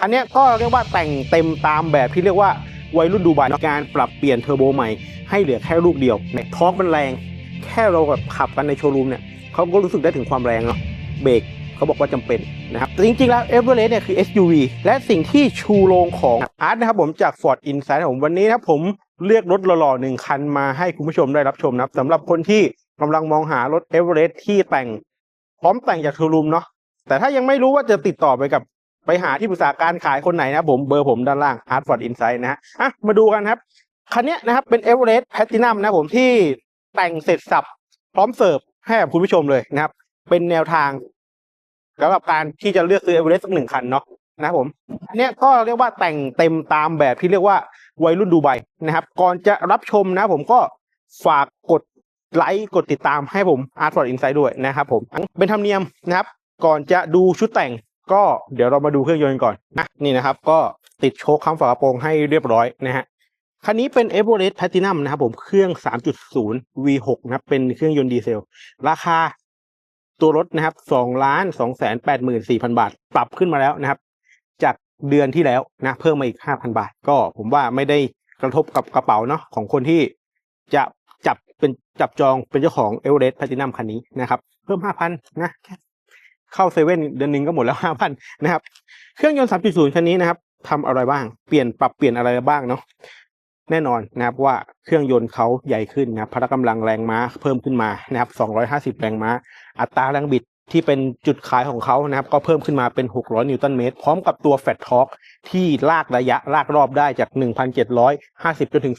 อันนี้ก็เรียกว่าแต่งเต็มตามแบบที่เรียกว่าวัยรุ่นดูไบในการปรับเปลี่ยนเทอร์โบใหม่ให้เหลือแค่ลูกเดียวเนี่ยทอร์กมันแรง แค่เราแบบขับกันในโชว์รูมเนี่ยเขาก็รู้สึกได้ถึงความแรงเนาะเบรกเขาบอกว่าจำเป็นนะครับแต่จริงๆ แล้วเอเวอเรสต์เนี่ยคือ SUV และสิ่งที่ชูโรงของอาร์ตนะครับผมจาก Ford Insight ผมวันนี้นะผมเลือกรถหล่อๆหนึ่งคันมาให้คุณผู้ชมได้รับชมนะครับสำหรับคนที่กำลังมองหารถเอเวอเรสต์ที่แต่งพร้อมแต่งจากโชว์รูมเนาะแต่ถ้ายังไม่รู้ว่าจะติดต่อไปกับ ไปหาที่ปรึกษาการขายคนไหนนะผมเบอร์ผมด้านล่าง Hartford Insight นะฮะอะมาดูกันครับ คันนี้นะครับเป็น e v e r e s t Platinum นะผมที่แต่งเสร็จสับพร้อมเสิร์ฟให้กับคุณผู้ชมเลยนะครับ เป็นแนวทางสำหรับการที่จะเลือกซื้อ e v e r e s t สักหนึ่งคันเนาะนะผมอันเนี้ยก็เรียกว่าแต่งเต็มตามแบบที่เรียกว่าวัยรุ่นดูไบนะครับ ก่อนจะรับชมนะผมก็ฝากกดไลค์กดติดตามให้ผม Art for Insight ด้วยนะครับผมเป็นธรรมเนียมนะครับ ก่อนจะดูชุดแต่ง ก็เดี๋ยวเรามาดูเครื่องยนต์ก่อนนะนี่นะครับ ก็ติดโชคข้าฝากระโปรงให้เรียบร้อยนะฮะคันนี้เป็น e v e r e s t Platinum นะครับผมเครื่อง 3.0 V6 นะครับเป็นเครื่องยนต์ดีเซล ราคาตัวรถนะครับ2ล้าน2แสน8หมื่น4พันบาท ปรับขึ้นมาแล้วนะครับ จากเดือนที่แล้วนะเพิ่มมาอีก 5,000 บาท ก็ผมว่าไม่ได้กระทบกับกระเป๋าเนาะของคนที่จะจับเป็นจับจองเป็นเจ้าของ e v e r e s t Platinum คันนี้นะครับ เพิ่ม 5,000นะแเข้าเซเว่นเดือนหนึงก็หมดแล้ว5,000นนะครับ เครื่องยนต์ 3.0 คันนี้นะครับทำอะไรบ้าง เปลี่ยนปรับเปลี่ยนอะไรบ้างเนาะแน่นอนนะครับว่าเครื่องยนต์เขาใหญ่ขึ้นนะครับพละกำลังแรงม้าเพิ่มขึ้นมานะครับ 250 แรงม้า อัตราแรงบิดที่เป็นจุดขายของเขานะครับ ก็เพิ่มขึ้นมาเป็น 600 นิวตันเมตร พร้อมกับตัวแฟตทอร์กที่ลากระยะลากรอบได้จาก 1,750 จนถึง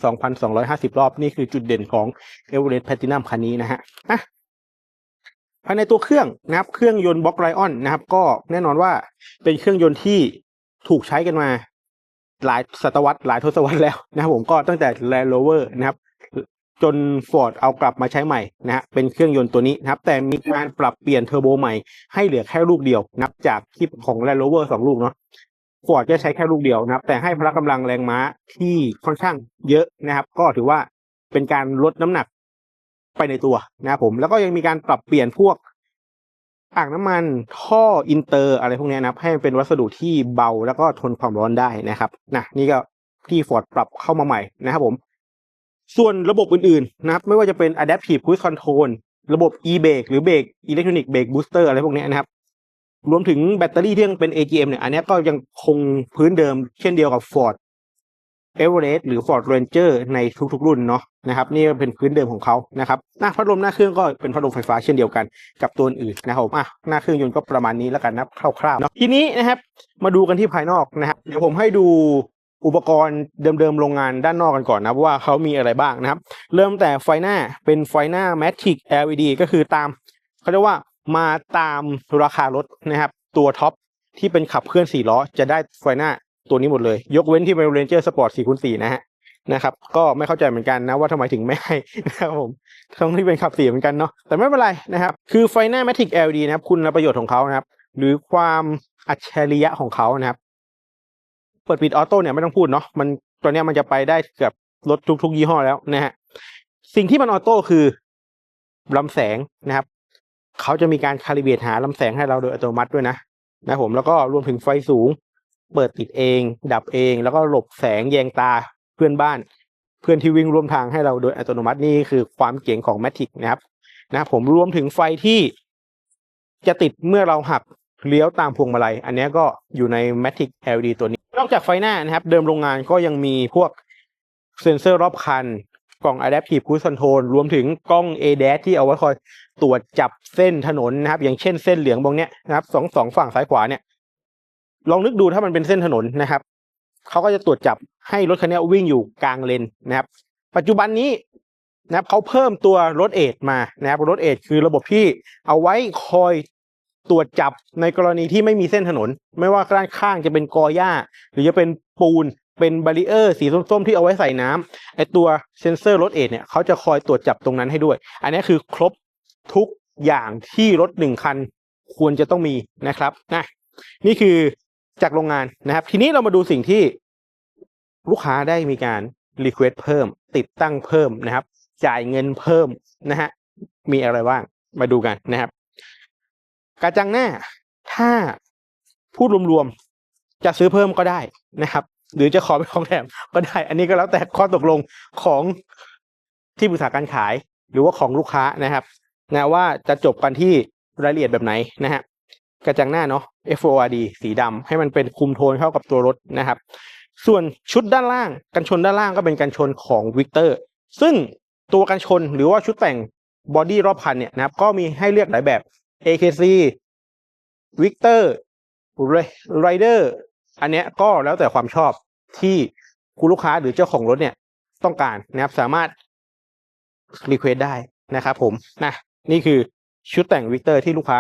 2,250 รอบ นี่คือจุดเด่นของ e v e r e s t Platinum คันนี้นะฮะ ภายในตัวเครื่องนะครับ เครื่องยนต์บล็อกไรออนนะครับ ก็แน่นอนว่าเป็นเครื่องยนต์ที่ถูกใช้กันมา หลายศตวรรษหลายทศวรรษแล้วนะครับผมก็ตั้งแต่ Land Rover นะครับ จน Ford เอากลับมาใช้ใหม่นะฮะเป็นเครื่องยนต์ตัวนี้นะครับ แต่มีการปรับเปลี่ยนเทอร์โบใหม่ให้เหลือแค่ลูกเดียวนับจากคลิปของ Land Rover สองลูกเนาะ Ford จะใช้แค่ลูกเดียวนะครับ แต่ให้พละกำลังแรงม้าที่ค่อนข้างเยอะนะครับ ก็ถือว่าเป็นการลดน้ำหนัก ไปในตัวนะครับผมแล้วก็ยังมีการปรับเปลี่ยนพวกอ่างน้ำมันท่ออินเตอร์อะไรพวกนี้นะให้มันเป็นวัสดุที่เบาแล้วก็ทนความร้อนได้นะครับนะนี่ก็ที่ Ford ปรับเข้ามาใหม่นะครับผม ส่วนระบบอื่นๆนะครับไม่ว่าจะเป็น Adaptive Cruise Control ระบบ e-brake หรือเบรก Electronic Brake Booster อะไรพวกนี้นะครับ รวมถึงแบตเตอรี่ที่ยังเป็น AGM เนี่ยอันนี้ก็ยังคงพื้นเดิมเช่นเดียวกับ Ford Everest หรือ Ford Ranger ในทุกๆรุ่นเนาะนะครับนี่เป็นพื้นเดิมของเขานะครับหน้าพัดลมหน้าเครื่องก็เป็นพัดลมไฟฟ้าเช่นเดียวกันกับตัวอื่นนะครับมอะหน้าเครื่องยนต์ก็ประมาณนี้แล้วกันนะครับคร่าวๆเนาะทีนี้นะครับมาดูกันที่ภายนอกนะครับเดี๋ยวผมให้ดูอุปกรณ์เดิมๆโรงงานด้านนอกกันก่อนนะว่าเขามีอะไรบ้างนะครับ เริ่มแต่ไฟหน้าเป็นไฟหน้า Matic LED ก็คือตามเขาเรียกว่ามาตามราคารถนะครับตัวท็อปที่เป็นขับเคลื่อน4ล้อจะได้ไฟหน้า ตัวนี้หมดเลย ยกเว้นที่เป็น Ranger Sport 4คูณ4นะฮะนะครับก็ไม่เข้าใจเหมือนกันนะว่าทำไมถึงไม่ให้นะครับผมทั้งที่เป็นขับสี่เหมือนกันเนาะแต่ไม่เป็นไรนะครับ คือไฟหน้า Matic LED นะครับคุณประโยชน์ของเขานะครับ หรือความอัจฉริยะของเขานะครับ เปิดปิดออโต้เนี่ยไม่ต้องพูดเนาะมันตัวเนี้ยมันจะไปได้เกือบรถทุกๆยี่ห้อแล้วนะฮะสิ่งที่มันออโต้คือลำแสงนะครับเขาจะมีการคาลิเบตหาลำแสงให้เราโดยอัตโนมัติด้วยนะนะผมแล้วก็รวมถึงไฟสูง เปิดติดเอง ดับเอง แล้วก็หลบแสงแยงตาเพื่อนบ้าน เพื่อนที่วิ่งร่วมทางให้เราโดยอัตโนมัตินี่คือความเจ๋งของ Matic นะครับนะผมรวมถึงไฟที่จะติดเมื่อเราหักเลี้ยวตามพวงมาลัย อันนี้ก็อยู่ใน Matic LED ตัวนี้ นอกจากไฟหน้านะครับ เดิมโรงงานก็ยังมีพวกเซ็นเซอร์รอบคัน กล่อง Adaptive Cruise Control รวมถึงกล้อง ADAS ที่เอาไว้คอยตรวจจับเส้นถนนนะครับ อย่างเช่นเส้นเหลืองตรงเนี้ยนะครับสองสองฝั่งซ้ายขวาเนี่ย ลองนึกดูถ้ามันเป็นเส้นถนนนะครับเขาก็จะตรวจจับให้รถคันนี้วิ่งอยู่กลางเลนนะครับ ปัจจุบันนี้นะครับเขาเพิ่มตัวรถเอดมานะครับรถเอดคือระบบที่เอาไว้คอยตรวจจับในกรณีที่ไม่มีเส้นถนน ไม่ว่าด้านข้างจะเป็นกอหญ้า หรือจะเป็นปูนเป็นบารีเออร์สีส้มๆ ที่เอาไว้ใส่น้ำไอตัวเซนเซอร์รถเอดเนี่ยเขาจะคอยตรวจจับตรงนั้นให้ด้วย อันนี้คือครบทุกอย่างที่รถหนึ่งคันควรจะต้องมีนะครับนะนี่คือ จากโรงงานนะครับ ทีนี้เรามาดูสิ่งที่ลูกค้าได้มีการรีเควสเพิ่ม ติดตั้งเพิ่มนะครับ จ่ายเงินเพิ่มนะฮะมีอะไรบ้างมาดูกันนะครับ กระจังหน้าถ้าพูดรวมๆจะซื้อเพิ่มก็ได้นะครับ หรือจะขอเป็นของแถมก็ได้ อันนี้ก็แล้วแต่ข้อตกลงของที่ปรึกษาการขาย หรือว่าของลูกค้านะครับนะว่าจะจบกันที่รายละเอียดแบบไหนนะฮะ กระจังหน้าเนาะ FORD สีดำให้มันเป็นคุมโทนเข้ากับตัวรถนะครับ ส่วนชุดด้านล่างกันชนด้านล่างก็เป็นกันชนของวิกเตอร์ซึ่งตัวกันชนหรือว่าชุดแต่งบอดี้รอบคันเนี่ยนะครับก็มีให้เลือกหลายแบบ AKC วิกเตอร์ไรเดอร์อันเนี้ยก็แล้วแต่ความชอบที่คุณลูกค้าหรือเจ้าของรถเนี่ยต้องการนะครับสามารถรีเควสได้นะครับผมนะนี่คือชุดแต่งวิกเตอร์ที่ลูกค้า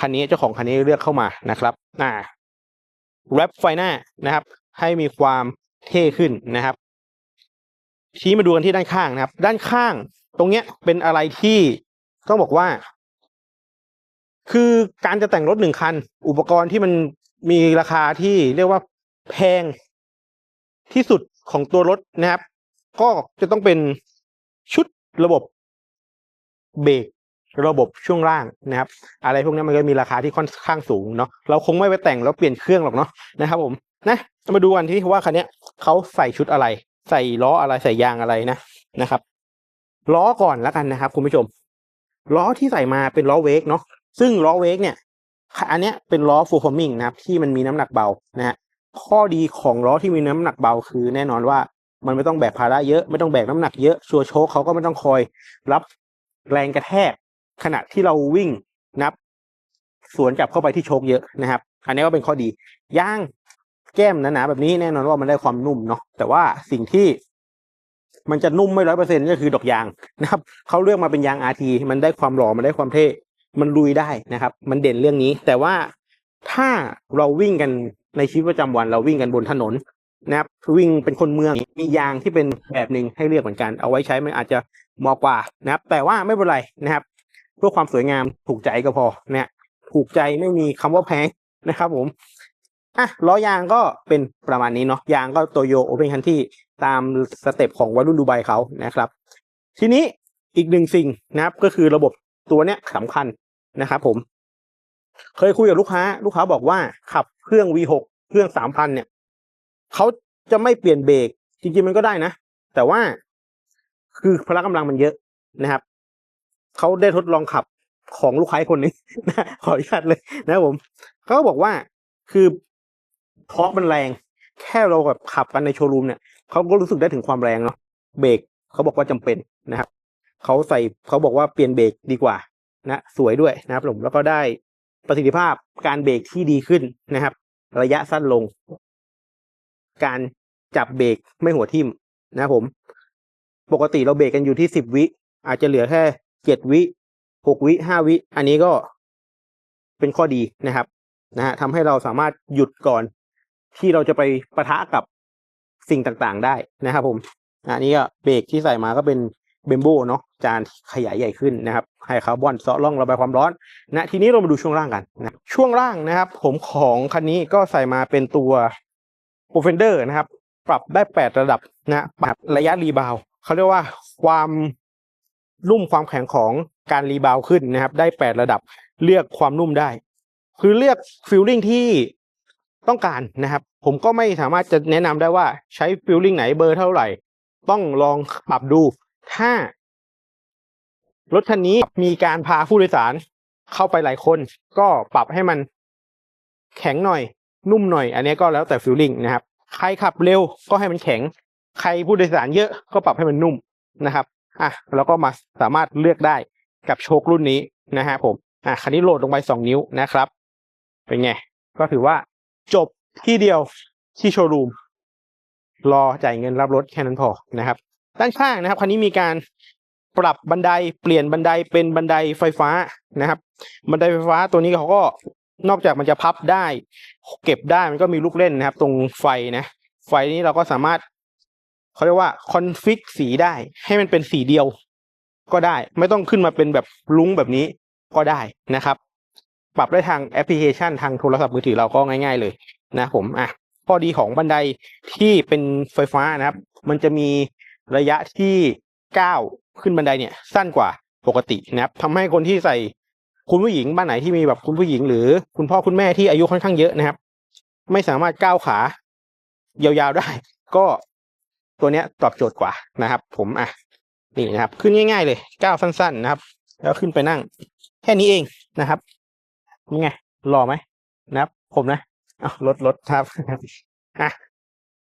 คันนี้เจ้าของคันนี้เลือกเข้ามานะครับอ่าแรปไฟหน้านะครับ ให้มีความเท่ขึ้นนะครับ ชี้มาดูกันที่ด้านข้างนะครับ ด้านข้างตรงเนี้ยเป็นอะไรที่ต้องบอกว่า คือการจะแต่งรถหนึ่งคัน อุปกรณ์ที่มันมีราคาที่เรียกว่าแพงที่สุดของตัวรถนะครับ ก็จะต้องเป็นชุดระบบเบรก ระบบช่วงล่างนะครับ อะไรพวกนี้มันก็มีราคาที่ค่อนข้างสูงเนาะเราคงไม่ไปแต่งแล้วเปลี่ยนเครื่องหรอกเนาะนะครับผมนะมาดูกันที่ว่าคันนี้เขาใส่ชุดอะไร ใส่ล้ออะไรใส่ยางอะไรนะนะครับล้อก่อนแล้วกันนะครับ คุณผู้ชม ล้อที่ใส่มาเป็นล้อเวกเนาะซึ่งล้อเวกเนี่ยอันเนี้ยเป็นล้อฟูลฟอร์มิงนะครับที่มันมีน้ำหนักเบานะฮะข้อดีของล้อที่มีน้ำหนักเบาคือแน่นอนว่ามันไม่ต้องแบกภาระเยอะไม่ต้องแบกน้ำหนักเยอะชัวร์โชคเขาก็ไม่ต้องคอยรับแรงกระแทก ขณะที่เราวิ่งนับ สวนกลับเข้าไปที่โชคเยอะนะครับ อันนี้ก็เป็นข้อดีย่างแก้มหนาๆแบบนี้แน่นอนว่ามันได้ความนุ่มเนาะแต่ว่าสิ่งที่มันจะนุ่มไม่ร้อยเปอร์เซ็นต์ก็คือดอกยางนะครับเขาเลือกมาเป็นยางอาทีมันได้ความหล่อมันได้ความเท่มันลุยได้นะครับ มันเด่นเรื่องนี้ แต่ว่าถ้าเราวิ่งกันในชีวิตประจำวันเราวิ่งกันบนถนนนะครับวิ่งเป็นคนเมืองมียางที่เป็นแบบหนึ่งให้เลือกเหมือนกัน เอาไว้ใช้มันอาจจะเหมาะกว่านะครับ แต่ว่าไม่เป็นไรนะครับ เพื่อความสวยงามถูกใจก็พอเนี่ยถูกใจไม่มีคำว่าแพงนะครับผมอะล้อยางก็เป็นประมาณนี้เนาะยางก็โตโยโอเพนคันที่ตามสเต็ปของวัยรุ่นดูไบเขานะครับ ทีนี้อีกหนึ่งสิ่งนะครับ ก็คือระบบตัวเนี้ยสำคัญนะครับผม เคยคุยกับลูกค้า ลูกค้าบอกว่าขับเครื่อง V6 เครื่องสามพันเนี่ยเขาจะไม่เปลี่ยนเบรกจริงๆมันก็ได้นะ แต่ว่าคือพละกำลังมันเยอะนะครับ เขาได้ทดลองขับของลูกค้าคนนี้นะขออนุญาตเลยนะผมเขาก็บอกว่าคือทอร์กมันแรง แค่เราแบบขับกันในโชว์รูมเนี่ยเขาก็รู้สึกได้ถึงความแรงเนาะเบรกเขาบอกว่าจำเป็นนะครับเขาใส่เขาบอกว่าเปลี่ยนเบรกดีกว่านะสวยด้วยนะครับผมแล้วก็ได้ประสิทธิภาพการเบรกที่ดีขึ้นนะครับ ระยะสั้นลง การจับเบรกไม่หัวทิ่มนะครับผม ปกติเราเบรกกันอยู่ที่สิบวิ อาจจะเหลือแค่ เจ็ดวิหกวิห้าวิ อันนี้ก็เป็นข้อดีนะครับนะฮะทำให้เราสามารถหยุดก่อนที่เราจะไปปะทะกับสิ่งต่างๆได้นะครับผมอันนี้ก็เบรกที่ใส่มาก็เป็นเบมโบเนาะจานขยายใหญ่ขึ้นนะครับไฮคาร์บอนเซาะร่องระบายความร้อนนะทีนี้เรามาดูช่วงล่างกันนะช่วงล่างนะครับ ผมของคันนี้ก็ใส่มาเป็นตัวโปรเฟนเดอร์นะครับ ปรับได้แปดระดับนะปรับระยะรีบาวเขาเรียกว่าความ นุ่มความแข็งของการรีบาวขึ้นนะครับ ได้แปดระดับเลือกความนุ่มได้ คือเลือกฟิลลิ่งที่ต้องการนะครับ ผมก็ไม่สามารถจะแนะนำได้ว่าใช้ฟิลลิ่งไหนเบอร์เท่าไหร่ ต้องลองปรับดู ถ้ารถคันนี้มีการพาผู้โดยสารเข้าไปหลายคน ก็ปรับให้มันแข็งหน่อย นุ่มหน่อย อันนี้ก็แล้วแต่ฟิลลิ่งนะครับ ใครขับเร็วก็ให้มันแข็ง ใครผู้โดยสารเยอะก็ปรับให้มันนุ่มนะครับ อะแล้วก็มาสามารถเลือกได้กับโชครุ่นนี้นะฮะผมอะคันนี้โหลดลงไปสองนิ้วนะครับ เป็นไง ก็ถือว่าจบที่เดียวที่โชว์รูม รอจ่ายเงินรับรถแค่นั้นพอนะครับ ด้านข้างนะครับคันนี้มีการปรับบันไดเปลี่ยนบันไดเป็นบันไดไฟฟ้านะครับ บันไดไฟฟ้าตัวนี้เขาก็นอกจากมันจะพับได้ เก็บได้มันก็มีลูกเล่นนะครับ ตรงไฟนะ ไฟนี้เราก็สามารถ เขาเรียกว่าคอนฟิกสีได้ ให้มันเป็นสีเดียวก็ได้ ไม่ต้องขึ้นมาเป็นแบบลุ้งแบบนี้ก็ได้นะครับ ปรับได้ทางแอปพลิเคชันทางโทรศัพท์มือถือเราก็ง่าย ๆ เลยนะผมอะข้อดีของบันไดที่เป็นไฟฟ้านะครับ มันจะมีระยะที่ก้าวขึ้นบันไดเนี่ย สั้นกว่าปกตินะครับทำให้คนที่ใส่คุณผู้หญิงบ้านไหนที่มีแบบคุณผู้หญิง หรือคุณพ่อคุณแม่ที่อายุค่อนข้างเยอะนะครับ ไม่สามารถก้าวขายาวๆได้ ก็ ตัวเนี้ยตอบโจทย์กว่านะครับ ผมอะนี่นะครับ ขึ้นง่าย ๆ เลยก้าวสั้นๆนะครับ แล้วขึ้นไปนั่ง แค่นี้เองนะครับนี่ไงหล่อไหมนะครับ ผมนะเอารถรถครับอะ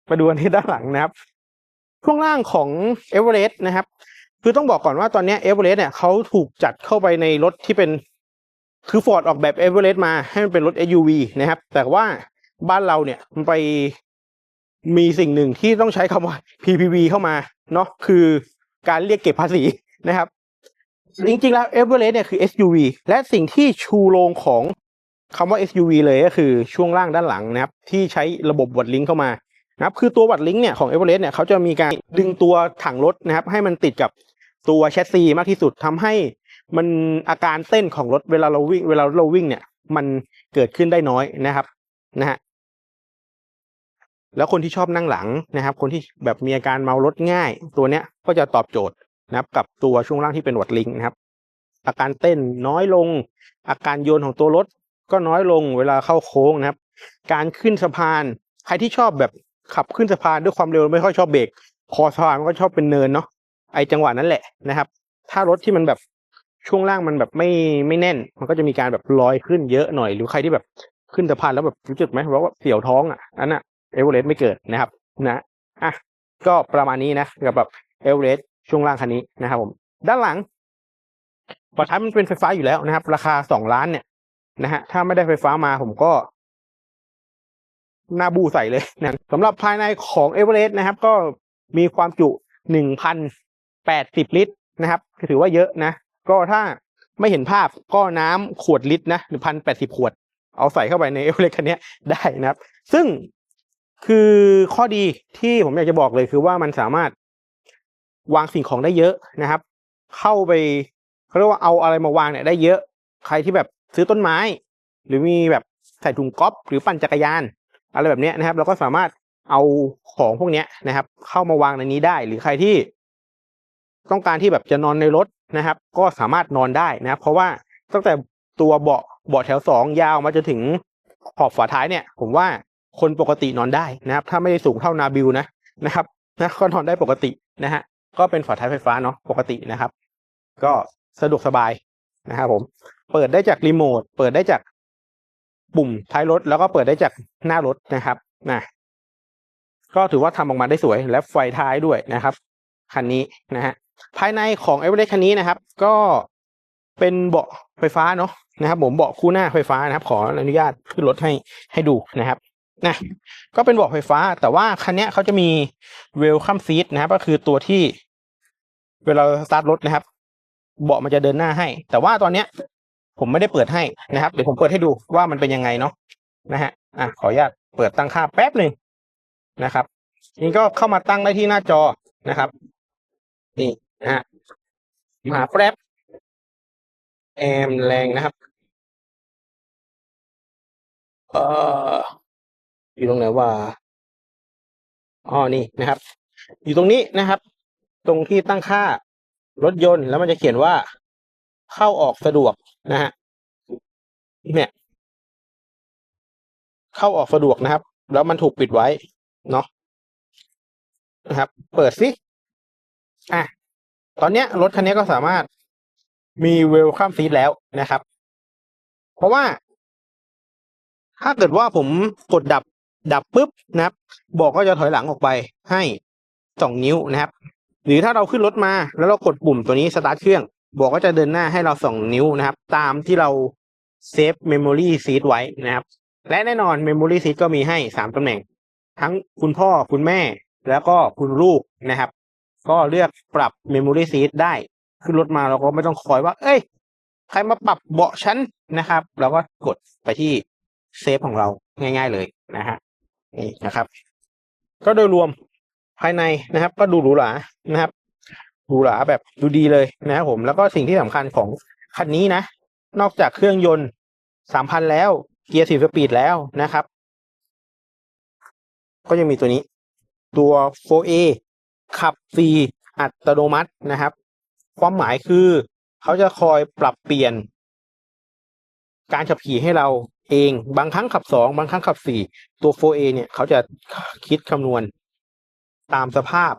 มาดูกันที่ด้านหลังนะครับ ช่วงล่างของเอเวอเรสต์นะครับ คือต้องบอกก่อนว่าตอนนี้เอเวอเรสต์เนี่ยเขาถูกจัดเข้าไปในรถที่เป็นคือฟอร์ดออกแบบเอเวอเรสต์มาให้มันเป็นรถ SUV นะครับ แต่ว่าบ้านเราเนี่ยมันไป มีสิ่งหนึ่งที่ต้องใช้คำว่า PPV เข้ามาเนาะคือการเรียกเก็บภาษีนะครับ จริงๆแล้วเอเวอเรสต์เนี่ยคือ SUV และสิ่งที่ชูโรงของคำว่า SUV เลยก็คือช่วงล่างด้านหลังนะครับ ที่ใช้ระบบวัดลิงก์เข้ามานะครับคือตัววัดลิงก์เนี่ยของเอเวอเรสต์เนี่ยเขาจะมีการดึงตัวถังรถนะครับ ให้มันติดกับตัวแชสซีมากที่สุดทำให้มันอาการเต้นของรถเวลาเราวิ่งเวลาเราวิ่งเนี่ย มันเกิดขึ้นได้น้อยนะครับนะฮะ แล้วคนที่ชอบนั่งหลังนะครับ คนที่แบบมีอาการเมารถง่าย ตัวเนี้ยก็จะตอบโจทย์นะครับกับตัวช่วงล่างที่เป็นหวัดลิงนะครับ อาการเต้นน้อยลง อาการโยนของตัวรถก็น้อยลงเวลาเข้าโค้งนะครับ การขึ้นสะพาน ใครที่ชอบแบบขับขึ้นสะพานด้วยความเร็วไม่ค่อยชอบเบรกคอสะพานมันก็ชอบเป็นเนินเนาะไอจังหวะนั้นแหละนะครับ ถ้ารถที่มันแบบช่วงล่างมันแบบไม่ไม่แน่น มันก็จะมีการแบบลอยขึ้นเยอะหน่อย หรือใครที่แบบขึ้นสะพานแล้วแบบรู้สึกไหมว่าเสียวท้องอะอันน่ะ เอเวอเรสต์ไม่เกิดนะครับนะอะก็ประมาณนี้นะกับแบบเอเวอเรสต์ช่วงล่างคันนี้นะครับผม ด้านหลังปอท้ายมันเป็นไฟฟ้าอยู่แล้วนะครับ ราคาสองล้านเนี่ยนะฮะถ้าไม่ได้ไฟฟ้ามาผมก็หน้าบูใส่เลยนะสำหรับภายในของเอเวอเรสต์นะครับ ก็มีความจุหนึ่งพันแปดสิบลิตรนะครับถือว่าเยอะนะ ก็ถ้าไม่เห็นภาพก็น้ำขวดลิตรนะหนึ่งพันแปดสิบขวด เอาใส่เข้าไปในเอเวอเรสต์คันนี้ได้นะครับ ซึ่ง คือข้อดีที่ผมอยากจะบอกเลยคือว่ามันสามารถวางสิ่งของได้เยอะนะครับ เข้าไปเขาเรียกว่าเอาอะไรมาวางเนี่ยได้เยอะ ใครที่แบบซื้อต้นไม้ หรือมีแบบใส่ถุงก๊อฟหรือปั่นจักรยาน อะไรแบบนี้นะครับ เราก็สามารถเอาของพวกนี้นะครับ เข้ามาวางในนี้ได้ หรือใครที่ ต้องการที่แบบจะนอนในรถนะครับ ก็สามารถนอนได้นะครับ เพราะว่าตั้งแต่ตัวเบาะเบาะแถวสองยาวมาจนถึงขอบฝาท้ายเนี่ย ผมว่า คนปกตินอนได้นะครับ ถ้าไม่ได้สูงเท่านาบิลนะนะครับนะก็นอนได้ปกตินะฮะก็เป็นฝาท้ายไฟฟ้าเนาะปกตินะครับ ก็สะดวกสบายนะครับผม เปิดได้จากรีโมทเปิดได้จากปุ่มท้ายรถ แล้วก็เปิดได้จากหน้ารถนะครับนะก็ถือว่าทำออกมาได้สวยและไฟท้ายด้วยนะครับคันนี้นะฮะภายในของเอเวอเรสต์คันนี้นะครับ ก็เป็นเบาะไฟฟ้าเนาะนะครับ ผมเบาะคู่หน้าไฟฟ้านะครับ ขออนุญาตขึ้นรถให้ให้ดูนะครับ นะก็เป็นเบาะไฟฟ้า แต่ว่าคันนี้เขาจะมีเวลคัมซีทนะครับ ก็คือตัวที่ เวลาสตาร์ทรถนะครับ เบาะมันจะเดินหน้าให้ แต่ว่าตอนเนี้ย ผมไม่ได้เปิดให้นะครับเดี๋ยวผมเปิดให้ดูว่ามันเป็นยังไงเนาะนะฮะอะขออนุญาตเปิดตั้งค่าแป๊บหนึ่งนะครับนี่ก็เข้ามาตั้งได้ที่หน้าจอนะครับ นี่นะฮะมาแป๊บแอมแรงนะครับ เอ่อ อยู่ตรงไหนว่าอ๋อนี่นะครับ อยู่ตรงนี้นะครับ ตรงที่ตั้งค่ารถยนต์แล้วมันจะเขียนว่าเข้าออกสะดวกนะฮะเนี่ยเข้าออกสะดวกนะครับ แล้วมันถูกปิดไว้เนาะนะครับ เปิดสิอะตอนเนี้ยรถคันนี้ก็สามารถมีเวลคัมซีทแล้วนะครับ เพราะว่า ถ้าเกิดว่าผมกดดับ ดับปุ๊บนะครับบอกก็จะถอยหลังออกไปให้สองนิ้วนะครับ หรือถ้าเราขึ้นรถมาแล้วเรากดปุ่มตัวนี้สตาร์ทเครื่อง บอกก็จะเดินหน้าให้เราสองนิ้วนะครับ ตามที่เราเซฟเมมโมรี่ซีทไว้นะครับ และแน่นอนเมมโมรี่ซีทก็มีให้สามตำแหน่ง ทั้งคุณพ่อคุณแม่แล้วก็คุณลูกนะครับ ก็เลือกปรับเมมโมรี่ซีทได้ขึ้นรถมาเราก็ไม่ต้องคอยว่า เอ้ย ใครมาปรับเบาะฉันนะครับ เราก็กดไปที่เซฟของเราง่าย ๆเลยนะฮะ นี่นะครับ ก็โดยรวมภายในนะครับ ก็ดูหรูหรานะครับหรูหราแบบดูดีเลยนะครับผมแล้วก็สิ่งที่สำคัญของคันนี้นะ นอกจากเครื่องยนต์สามพันแล้ว เกียร์สี่สปีดแล้วนะครับ ก็ยังมีตัวนี้ ตัว 4A ขับฟรีอัตโนมัตินะครับ ความหมายคือเขาจะคอยปรับเปลี่ยน การขับขี่ให้เรา เอง บางครั้งขับสองบางครั้งขับสี่ตัว 4A เนี่ยเขาจะคิดคำนวณตามสภาพ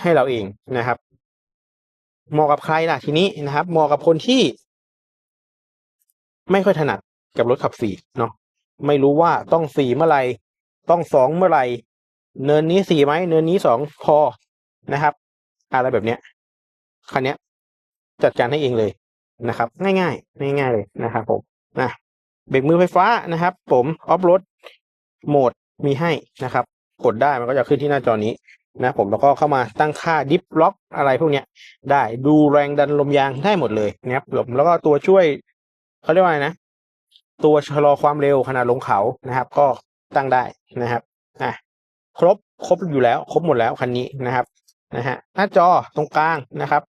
ให้เราเองนะครับเหมาะกับใครล่ะทีนี้นะครับเหมาะกับคนที่ ไม่ค่อยถนัดกับรถขับสี่เนาะไม่รู้ว่าต้องสี่เมื่อไหร่ต้องสองเมื่อไหร่เนินนี้สี่ไหมเนินนี้สองพอนะครับ อะไรแบบเนี้ยคันเนี้ย จัดการให้เองเลย นะครับ ง่ายง่ายๆง่ายๆเลยนะครับผมนะเบรกมือไฟฟ้านะครับ ผมออฟโรดโหมดมีให้นะครับ กดได้มันก็จะขึ้นที่หน้าจอนี้นะผมแล้วก็เข้ามาตั้งค่าดิฟล็อกอะไรพวกเนี้ย ได้ดูแรงดันลมยางได้หมดเลยนะครับผมแล้วก็ตัวช่วยเขาเรียกว่าไงนะ ตัวชะลอความเร็วขณะลงเขานะครับ ก็ตั้งได้นะครับอะครบครบอยู่แล้ว ครบหมดแล้วคันนี้นะครับนะฮะหน้าจอตรงกลางนะครับ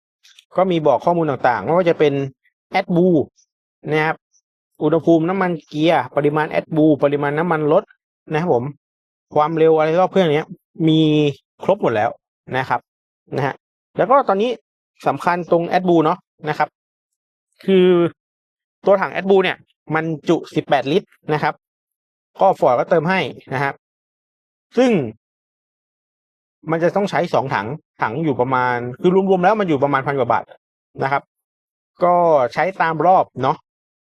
ก็มีบอกข้อมูลต่างๆไม่ว่าจะเป็น แอดบูนะครับอุณหภูมิน้ำมันเกียร์ปริมาณแอดบูปริมาณน้ำมันรถนะครับผม ความเร็วอะไรรอบเครื่องเนี้ย มีครบหมดแล้วนะครับนะฮะแล้วก็ตอนนี้สำคัญตรงแอดบูเนาะนะครับ คือตัวถังแอดบูเนี่ย มันจุ 18 ลิตรนะครับ ก็ฟอร์ดก็เติมให้นะครับ ซึ่ง มันจะต้องใช้สองถังถังอยู่ประมาณ คือรวมๆแล้วมันอยู่ประมาณพันกว่าบาทนะครับ ก็ใช้ตามรอบเนาะ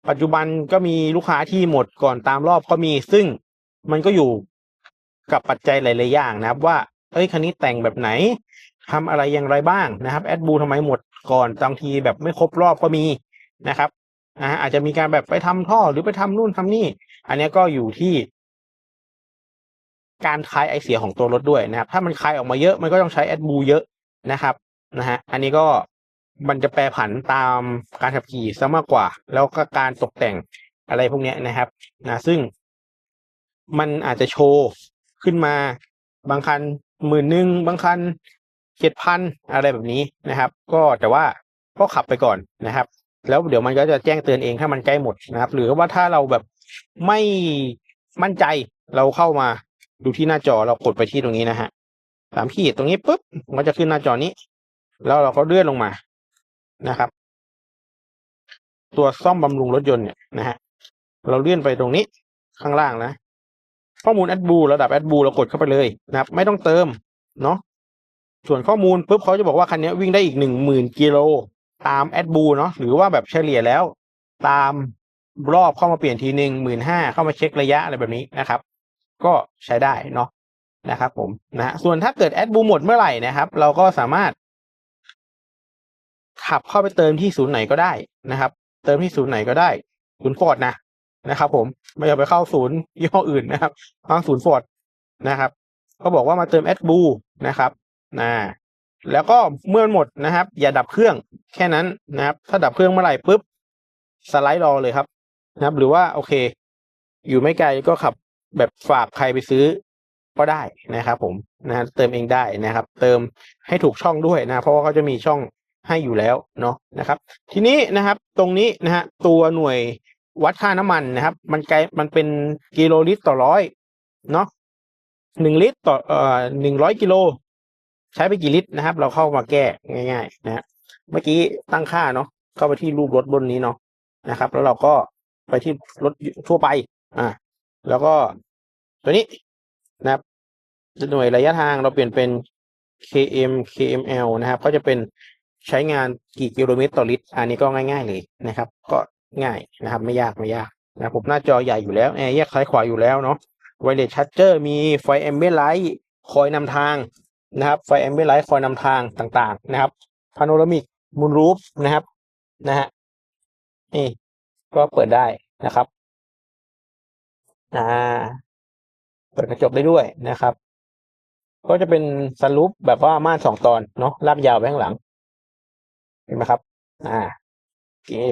ปัจจุบันก็มีลูกค้าที่หมดก่อนตามรอบก็มี ซึ่งมันก็อยู่กับปัจจัยหลายๆอย่างนะครับ ว่าเอ้ยคันนี้แต่งแบบไหนทำอะไรอย่างไรบ้างนะครับแอดบูทำไมหมดก่อนบางทีแบบไม่ครบรอบก็มีนะครับอ่าอาจจะมีการแบบไปทำท่อหรือไปทำนู่นทำนี่ อันนี้ก็อยู่ที่ การคายไอเสียของตัวรถด้วยนะครับ ถ้ามันคายออกมาเยอะมันก็ต้องใช้แอดบูเยอะนะครับนะฮะอันนี้ก็ มันจะแปรผันตามการขับขี่ซะมากกว่า แล้วก็การตกแต่งอะไรพวกนี้นะครับนะซึ่งมันอาจจะโชว์ขึ้นมาบางคันหมื่นหนึ่งบางคันเจ็ดพันอะไรแบบนี้นะครับ ก็แต่ว่าก็ขับไปก่อนนะครับ แล้วเดี๋ยวมันก็จะแจ้งเตือนเองถ้ามันใกล้หมดนะครับ หรือว่าถ้าเราแบบไม่มั่นใจเราเข้ามาดูที่หน้าจอเรากดไปที่ตรงนี้นะฮะสามขีดตรงนี้ปุ๊บมันจะขึ้นหน้าจอนี้ แล้วเราก็เลื่อนลงมา นะครับ ตัวซ่อมบำรุงรถยนต์เนี่ยนะฮะเราเลื่อนไปตรงนี้ข้างล่างนะ ข้อมูลแอดบูระดับแอดบูเรากดเข้าไปเลยนะครับ ไม่ต้องเติมเนาะส่วนข้อมูลปุ๊บเขาจะบอกว่าคันนี้วิ่งได้อีกหนึ่งหมื่นกิโลตามแอดบูเนาะหรือว่าแบบเฉลี่ยแล้ว ตามรอบเข้ามาเปลี่ยนทีหนึ่งหมื่นห้าเข้ามาเช็คระยะอะไรแบบนี้นะครับ ก็ใช้ได้เนาะนะครับผมนะส่วนถ้าเกิดแอดบูหมดเมื่อไหร่นะครับ เราก็สามารถ ขับเข้าไปเติมที่ศูนย์ไหนก็ได้นะครับ เติมที่ศูนย์ไหนก็ได้ศูนย์ฟอร์ดนะนะครับ ผมไม่อยาไปเข้าศูนย์ยี่ห้ออื่นนะครับเข้าศูนย์ฟอร์ดนะครับ ก็บอกว่ามาเติมแอดบูนะครับนะแล้วก็เมื่อหมดนะครับ อย่าดับเครื่องแค่นั้นนะครับ ถ้าดับเครื่องเมื่อไหร่ปุ๊บสไลด์รอเลยครับ นะครับ หรือว่าโอเค อยู่ไม่ไกลก็ขับแบบฝากใครไปซื้อก็ได้นะครับ ผมนะเติมเองได้นะครับ เติมให้ถูกช่องด้วยนะ เพราะว่าเขาจะมีช่อง ให้อยู่แล้วเนาะนะครับ ทีนี้นะครับตรงนี้นะฮะตัวหน่วยวัดค่าน้ำมันนะครับ มันไกลมันเป็นกิโลลิตรต่อร้อยเนาะหนึ่งลิตรต่อเอ่อหนึ่งร้อยกิโล ใช้ไปกี่ลิตรนะครับ เราเข้ามาแก้ง่าย ๆ นะฮะเมื่อกี้ตั้งค่าเนาะเข้าไปที่รูปรถบนนี้เนาะนะครับ แล้วเราก็ไปที่รถทั่วไป อ่า แล้วก็ตัวนี้นะครับหน่วยระยะทางเราเปลี่ยนเป็น km kml นะครับ ก็จะเป็น ใช้งานกี่กิโลเมตรต่อลิตร อันนี้ก็ง่าย ๆเลยนะครับ ก็ง่ายนะครับไม่ยากไม่ยากนะผมหน้าจอใหญ่อยู่แล้วแอร์แยกซ้ายขวาอยู่แล้วเนาะไวเลสชัตเจอร์มีไฟแอมเบไลท์คอยนำทางนะครับไฟแอมเบไลท์คอยนำทางต่างๆนะครับพาโนรามิกมูนรูฟนะครับนะฮะนี่ก็เปิดได้นะครับอ่าเปิดกระจกได้ด้วยนะครับ ก็จะเป็นสลูปแบบว่าม่านสองตอนเนาะลากยาวไปข้างหลัง เห็นไหมครับ อ่า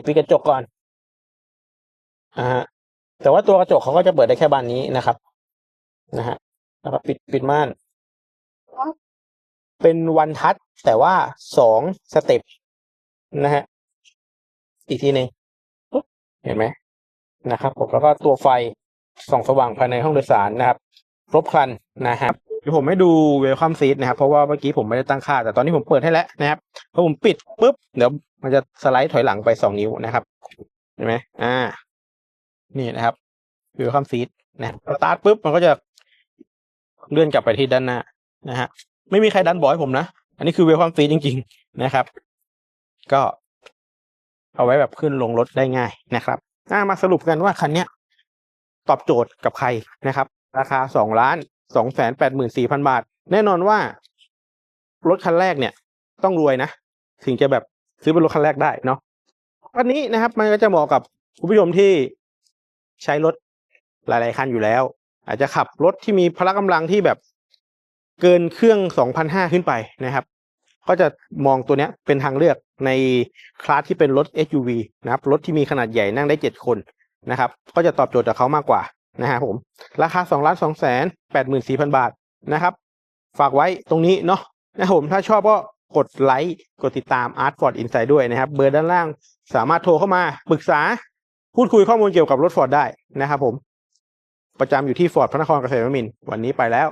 ปิดกระจกก่อนอ่าแต่ว่าตัวกระจกเขาก็จะเปิดได้แค่บานนี้นะครับ นะฮะแล้วก็ปิดปิดม่าน เป็นวันทัชแต่ว่าสองสเต็ปนะฮะอีกทีหนึ่งเห็นไหมนะครับผมแล้วก็ตัวไฟส่องสว่างภายในห้องโดยสารนะครับ ครบครันนะครับ เดี๋ยวผมให้ดูเวลคัมซีทนะครับ เพราะว่าเมื่อกี้ผมไม่ได้ตั้งค่า แต่ตอนนี้ผมเปิดให้แล้วนะครับพอผมปิดปุ๊บเดี๋ยวมันจะสไลด์ถอยหลังไปสองนิ้วนะครับเห็นไหมอ่า นี่นะครับเวิวคัมซีดนะสตาร์ทปุ๊บมันก็จะเลื่อนกลับไปที่ด้านหน้านะฮะไม่มีใครดันบอให้ผมนะ อันนี้คือเวลคัมซีดจริง ๆ นะครับ ก็เอาไว้แบบขึ้นลงรถได้ง่ายนะครับอ่ามาสรุปกันว่าคันเนี้ยตอบโจทย์กับใครนะครับ ราคาสองล้าน สองแสนแปดหมื่นสี่พันบาท แน่นอนว่ารถคันแรกเนี่ยต้องรวยนะ ถึงจะแบบซื้อเป็นรถคันแรกได้เนาะอันนี้นะครับ มันก็จะเหมาะกับคุณผู้ชมที่ใช้รถหลาย ๆ คันอยู่แล้ว อาจจะขับรถที่มีพละกำลังที่แบบเกินเครื่องสองพันห้าขึ้นไปนะครับ ก็จะมองตัวเนี้ยเป็นทางเลือกในคลาสที่เป็นรถ SUV นะครับ รถที่มีขนาดใหญ่นั่งได้เจ็ดคนนะครับ ก็จะตอบโจทย์กับเขามากกว่า นะฮะผมราคา2ล้าน2แสน8 4 0 0 0บาทนะครับ ฝากไว้ตรงนี้เนาะนะผมถ้าชอบก็กดไลค์กดติดตาม Art Ford Insight ด้วยนะครับ เบอร์ด้านล่างสามารถโทรเข้ามาปรึกษาพูดคุยข้อมูลเกี่ยวกับรถ Ford ได้นะครับผม ประจำอยู่ที่ Ford พระนครเกษตรมินวันนี้ไปแล้ว